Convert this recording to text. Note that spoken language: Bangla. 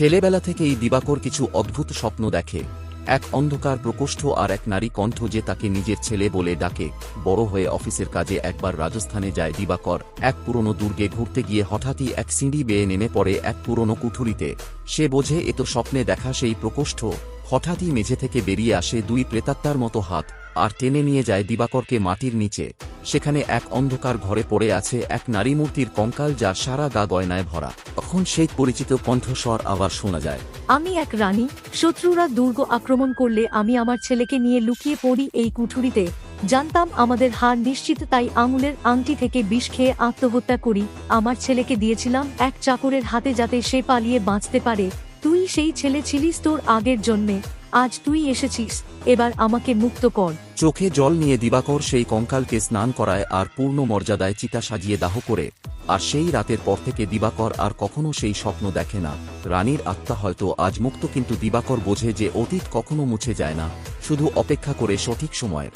ছেলেবেলা থেকেই দিবাকর কিছু অদ্ভুত স্বপ্ন দেখে। এক অন্ধকার প্রকোষ্ঠ আর এক নারী কণ্ঠ যে তাকে নিজের ছেলে বলে ডাকে, বড় হয়ে অফিসের কাজে একবার রাজস্থানে যায় দিবাকর। এক পুরনো দুর্গে ঘুরতে গিয়ে হঠাৎই এক সিঁড়ি বেয়ে নেমে পড়ে এক পুরনো কুঠুরিতে। সে বোঝে এ তো স্বপ্নে দেখা সেই প্রকোষ্ঠ। হঠাৎই মেঝে থেকে বেরিয়ে আসে দুই প্রেতাত্মার মতো হাত, আর টেনে নিয়ে যায় দিবাকরকে মাটির নিচে। সেখানে এক অন্ধকার ঘরে পড়ে আছে এক নারী মূর্তির কঙ্কাল যা সারা গা গয়নায় ভরা। তখন সেই পরিচিত কণ্ঠস্বর আবার শোনা যায়। আমি এক রানী শত্রুরা দুর্গ আক্রমণ করলে আমি আমার ছেলেকে নিয়ে লুকিয়ে পড়ি এই কুঠুরিতে। জানতাম আমাদের হার নিশ্চিত তাই আঙুলের আংটি থেকে বিষ খেয়ে আত্মহত্যা করি। আমার ছেলেকে দিয়েছিলাম এক চাকরের হাতে যাতে সে পালিয়ে বাঁচতে পারে। তুই সেই ছেলে ছিলিস তোর আগের জন্মে। আজ তুই এসেছিস এবার আমাকে মুক্ত কর। চোখে জল নিয়ে দিবাকর সেই কঙ্কালকে স্নান করায় আর পূর্ণ মর্যাদায় চিতা সাজিয়ে দাহ করে আর সেই রাতের পর থেকে দিবাকর আর কখনো সেই স্বপ্ন দেখে না। রানীর আত্মা হয়তো আজ মুক্ত, কিন্তু দিবাকর বোঝে যে অতীত কখনো মুছে যায় না। শুধু অপেক্ষা করে সঠিক সময়ের।